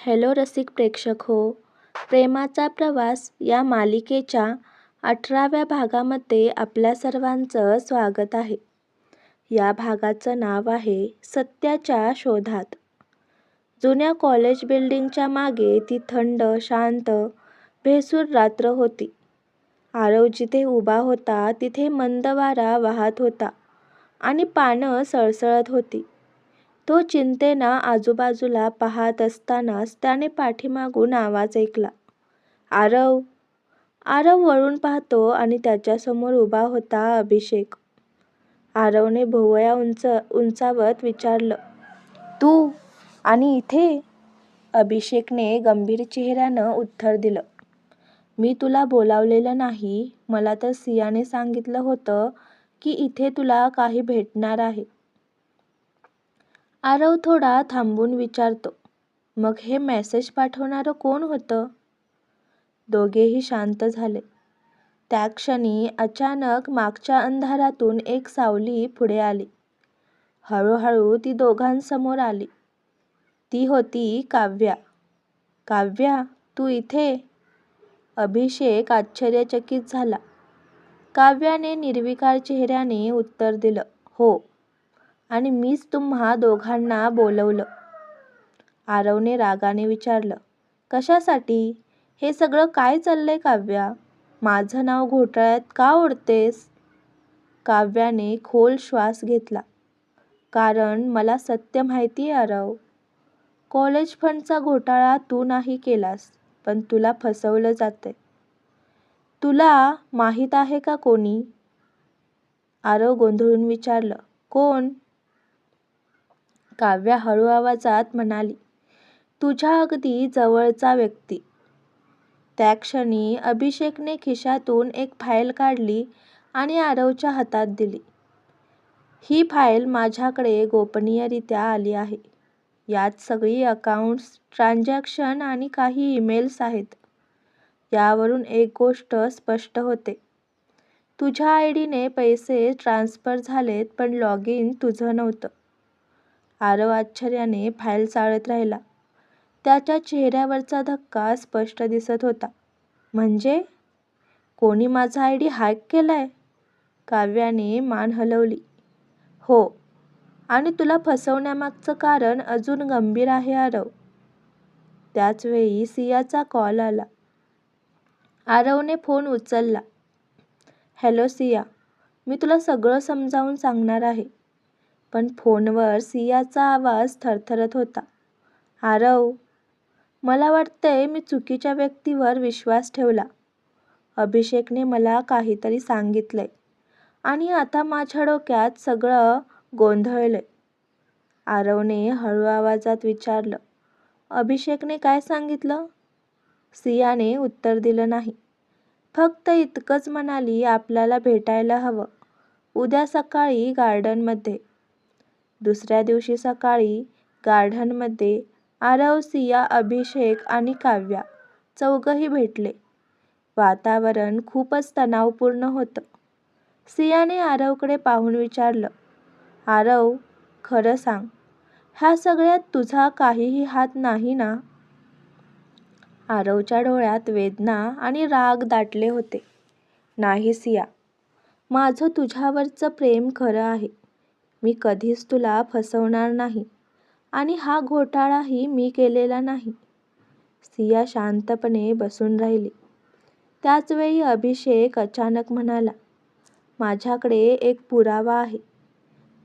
Hello रसिक प्रेक्षक हो. प्रेमाचा प्रवास या मालिकेच्या अठराव्या भागामध्ये आपल्या सर्वांचं स्वागत आहे. या भागाचं नाव आहे सत्याच्या शोधात. जुन्या कॉलेज बिल्डिंगच्या मागे ती थंड शांत भेसूर रात्र होती. आरव जिथे उभा होता तिथे मंद वारा वाहत होता आणि पानं सळसळत होती. तो चिंतेनं आजूबाजूला पाहत असतानाच त्याने पाठीमागून आवाज ऐकला. आरव आरव वळून पाहतो आणि त्याच्यासमोर उभा होता अभिषेक. आरवने भोवया उंच उंचावत विचारलं तू आणि इथे? अभिषेकने गंभीर चेहऱ्यानं उत्तर दिलं मी तुला बोलावलेलं नाही. मला तर सियाने सांगितलं होतं की इथे तुला काही भेटणार आहे. आरव थोडा थांबून विचारतो मग हे मेसेज पाठवणारं कोण होतं? दोघेही शांत झाले. त्या क्षणी अचानक मागच्या अंधारातून एक सावली पुढे आली. हळूहळू ती दोघांसमोर आली. ती होती काव्या. काव्या तू इथे? अभिषेक आश्चर्यचकित झाला. काव्याने निर्विकार चेहऱ्याने उत्तर दिलं हो. आणि मीच तुम्हा दोघांना बोलवलं. आरवने रागाने विचारलं कशासाठी? हे सगळं काय चाललंय काव्या? माझं नाव घोटाळ्यात का ओढतेस? काव्याने खोल श्वास घेतला. कारण मला सत्य माहिती आहे आरव. कॉलेज फंडचा घोटाळा तू नाही केलास पण तुला फसवलं जातंय. तुला माहीत आहे का कोणी? आरव गोंधळून विचारलं. कोण? काव्या हळू आवाजात म्हणाली तुझ्या अगदी जवळचा व्यक्ती. त्या क्षणी अभिषेकने खिशातून एक फाईल काढली आणि आरवच्या हातात दिली. ही फाईल माझ्याकडे गोपनीयरित्या आली आहे. यात सगळी अकाउंट्स ट्रान्झॅक्शन आणि काही ईमेल्स आहेत. यावरून एक गोष्ट स्पष्ट होते. तुझ्या आय डीने पैसे ट्रान्स्फर झालेत पण लॉग इन तुझं नव्हतं. आरव आश्चर्याने फाईल चाळत राहिला. त्याच्या चेहऱ्यावरचा धक्का स्पष्ट दिसत होता. म्हणजे? कोणी माझा आय डी हॅक केलाय? काव्याने मान हलवली. हो. आणि तुला फसवण्यामागचं कारण अजून गंभीर आहे आरव. त्याचवेळी सियाचा कॉल आला. आरवने फोन उचलला. हॅलो सिया मी तुला सगळं समजावून सांगणार आहे. पण फोनवर सियाचा आवाज थरथरत होता. आरव मला वाटतंय मी चुकीच्या व्यक्तीवर विश्वास ठेवला. अभिषेकने मला काहीतरी सांगितलंय आणि आता माझ्या डोक्यात सगळं गोंधळलंय. आरवने हळू आवाजात विचारलं अभिषेकने काय सांगितलं? सियाने उत्तर दिलं नाही. फक्त इतकंच म्हणाली आपल्याला भेटायला हवं. उद्या सकाळी गार्डनमध्ये. दुसऱ्या दिवशी सकाळी गार्डनमध्ये आरव सिया अभिषेक आणि काव्या चौघही भेटले. वातावरण खूपच तणावपूर्ण होतं. सियाने आरवकडे पाहून विचारलं आरव खरं सांग ह्या सगळ्यात तुझा काहीही हात नाही ना? आरवच्या डोळ्यात वेदना आणि राग दाटले होते. नाही सिया माझं तुझ्यावरचं प्रेम खरं आहे. मी कधीच तुला फसवणार नाही आणि हा घोटाळाही मी केलेला नाही. सिया शांतपणे बसून राहिली. त्याचवेळी अभिषेक अचानक म्हणाला माझ्याकडे एक पुरावा आहे.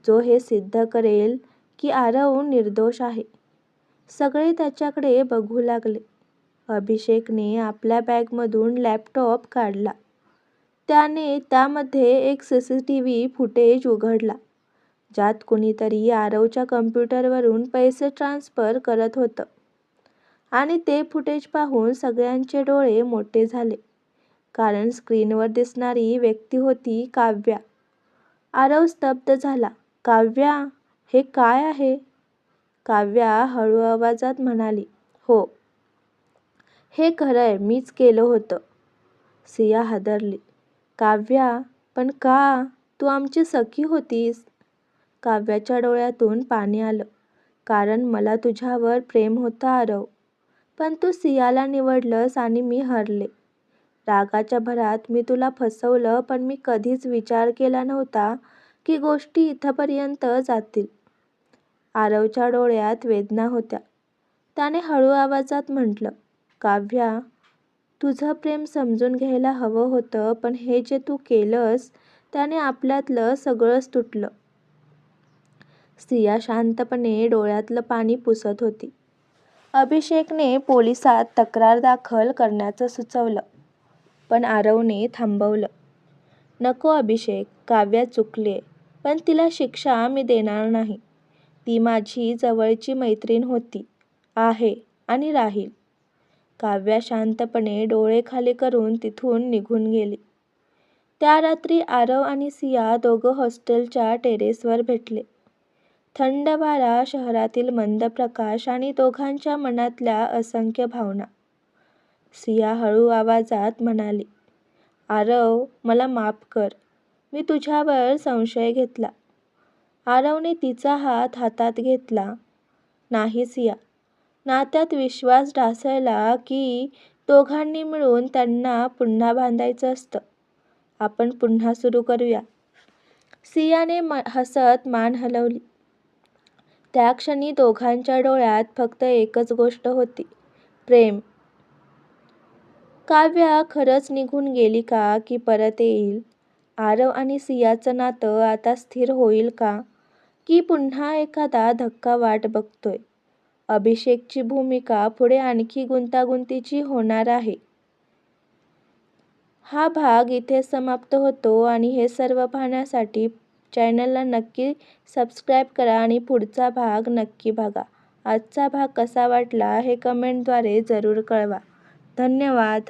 जो हे सिद्ध करेल की आरव निर्दोष आहे. सगळे त्याच्याकडे बघू लागले. अभिषेकने आपल्या बॅगमधून लॅपटॉप काढला. त्याने त्यामध्ये एक C C T V footage उघडला. ज्यात कुणीतरी आरवच्या कम्प्युटरवरून पैसे ट्रान्स्फर करत होतं. आणि ते फुटेज पाहून सगळ्यांचे डोळे मोठे झाले. कारण स्क्रीनवर दिसणारी व्यक्ती होती काव्या. आरव स्तब्ध झाला. काव्या हे काय आहे? काव्या हळू आवाजात म्हणाली हो. हे खरंय मीच केलं होतं. सिया हादरली. काव्या पण का? तू आमची सखी होतीस. काव्याच्या डोळ्यातून पाणी आलं कारण मला तुझ्यावर प्रेम होतं आरव पण तू सियाला निवडलंस आणि मी हरले. रागाच्या भरात मी तुला फसवलं पण मी कधीच विचार केला नव्हता की गोष्टी इथंपर्यंत जातील. आरवच्या डोळ्यात वेदना होत्या. त्याने हळू आवाजात म्हटलं, काव्या, तुझं प्रेम समजून घ्यायला हवं होतं पण हे जे तू केलंस त्याने आपल्यातलं सगळंच तुटलं. सिया शांतपणे डोळ्यातलं पाणी पुसत होती. अभिषेकने पोलिसात तक्रार दाखल करण्याचं सुचवलं. पण आरवने थांबवलं. नको अभिषेक, काव्या चुकले पण तिला शिक्षा मी देणार नाही. ती माझी जवळची मैत्रीण होती, आहे आणि राहील. काव्या शांतपणे डोळे खाली करून तिथून निघून गेली. त्या रात्री आरव आणि सिया दोघं हॉस्टेलच्या टेरेसवर भेटले. थंड वारा, शहरातील मंद प्रकाश आणि दोघांच्या मनातल्या असंख्य भावना. सिया हळू आवाजात म्हणाली, आरव, मला माफ कर. मी तुझ्यावर संशय घेतला. आरवने तिचा हात हातात घेतला. नाही सिया, नात्यात विश्वास ढासळला की दोघांनी मिळून त्यांना पुन्हा बांधायचं असतं. आपण पुन्हा सुरू करूया. सियाने म हसत मान हलवली. त्या क्षणी दोघांच्या डोळ्यात फक्त एकच गोष्ट होती, प्रेम. काव्या खरंच निघून गेली का की परत येईल? आरव आणि सियाचं नातं आता स्थिर होईल का की पुन्हा एखादा धक्का वाट बघतोय? अभिषेकची भूमिका पुढे आणखी गुंतागुंतीची होणार आहे. हा भाग इथे समाप्त होतो आणि हे सर्व पाहण्यासाठी चॅनलला नक्की सबस्क्राईब करा आणि पुढचा भाग नक्की बघा. आजचा भाग कसा वाटला हे कमेंटद्वारे जरूर कळवा. धन्यवाद.